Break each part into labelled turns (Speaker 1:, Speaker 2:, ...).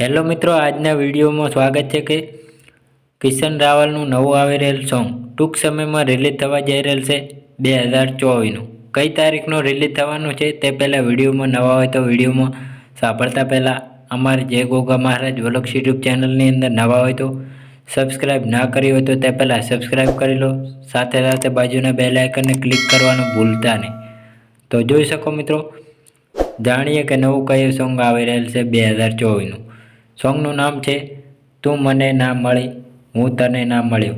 Speaker 1: Hello મિત્રો, આજના વિડીયોમાં સ્વાગત છે કે કિશન રાવલનું નવું આવી રહેલ સોંગ ટૂંક સમયમાં રિલીઝ થવા જઈ રહેલ છે બે હજાર ચોવીસનું. કઈ તારીખનું રિલીઝ થવાનું છે તે પહેલાં વિડીયોમાં નવા હોય તો વિડીયોમાં સાંભળતા પહેલાં અમારી જય ગોગા મહારાજ વલક્ષ યુટ્યુબ ચેનલની અંદર નવા હોય તો સબસ્ક્રાઈબ ના કરી હોય તો તે પહેલાં સબસ્ક્રાઈબ કરી લો. સાથે સાથે બાજુના બેલ આઇકનને ક્લિક કરવાનું ભૂલતા નહીં. તો જોઈ શકો મિત્રો, જાણીએ કે નવું કયું સોંગ આવી રહેલ છે બે હજાર ચોવીસનું. સોંગનું નામ છે, તું મને ના મળી, હું તને ના મળ્યો.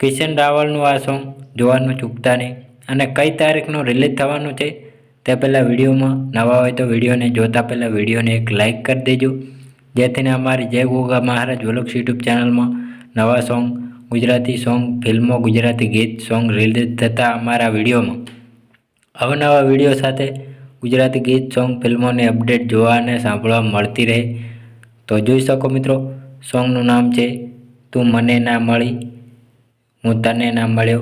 Speaker 1: કિશન રાવલનું આ સોંગ જોવાનું ચૂકતા નહીં અને કઈ તારીખનું રિલીઝ થવાનું છે તે પહેલાં વિડીયોમાં નવા હોય તો વિડીયોને જોતા પહેલાં વિડીયોને એક લાઇક કરી દેજો. જેથીને અમારી જય ગોગા મહારાજ વલોક્સ યુટ્યુબ ચેનલમાં નવા સોંગ, ગુજરાતી સોંગ, ફિલ્મો, ગુજરાતી ગીત, સોંગ રિલીઝ થતા અમારા વિડીયોમાં. અવનવા વીડિયો સાથે ગુજરાતી ગીત, સોંગ, ફિલ્મોની અપડેટ જોવા અને સાંભળવા મળતી રહે. તો જોઈ શકો મિત્રો, સોંગનું નામ છે, તું મને ના મળી, હું તને ના મળ્યો.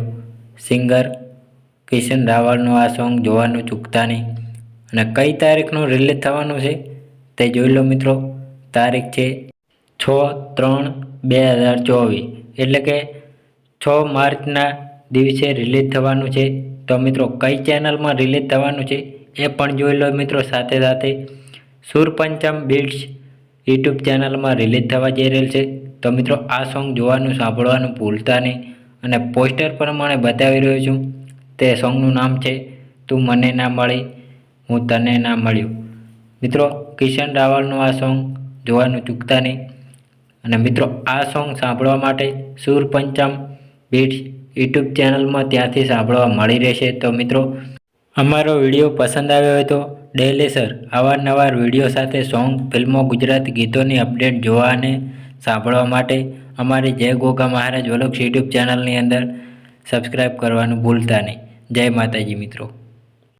Speaker 1: સિંગર કિશન રાવળનું આ સોંગ જોવાનું ચૂકતા નહીં. અને કઈ તારીખનું રિલીઝ થવાનું છે તે જોઈ લો મિત્રો, તારીખ છે છ ત્રણ બે હજાર ચોવીસ. એટલે કે છ માર્ચના દિવસે રિલીઝ થવાનું છે. તો મિત્રો, કઈ ચેનલમાં રિલીઝ થવાનું છે એ પણ જોઈ લો મિત્રો સાથે સાથે. સુરપંચમ બીટ્સ યુટ્યુબ ચેનલમાં રિલીઝ થવા જઈ રહેલ છે. તો મિત્રો, આ સોંગ જોવાનું, સાંભળવાનું ભૂલતા નહીં. અને પોસ્ટર પ્રમાણે બતાવી રહ્યો છું. તે સોંગનું નામ છે, તું મને ના મળી, હું તને ના મળ્યો. મિત્રો, કિશન રાવલનું આ સોંગ જોવાનું ચૂકતા નહીં. અને મિત્રો, આ સોંગ સાંભળવા માટે સુરપંચમ બીટ્સ યુટ્યુબ ચેનલમાં ત્યાંથી સાંભળવા મળી રહેશે. તો મિત્રો, અમારો વીડિયો પસંદ આવ્યો હોય તો ડેલી, સર. અવારનવાર વીડિયો સાથે સોંગ, ફિલ્મો, ગુજરાતી ગીતોની અપડેટ જોવા અને સાંભળવા માટે અમારી જય ગોગા મહારાજ વલોક્સ યુટ્યુબ ચેનલની અંદર સબસ્ક્રાઈબ કરવાનું ભૂલતા નહીં. જય માતાજી મિત્રો.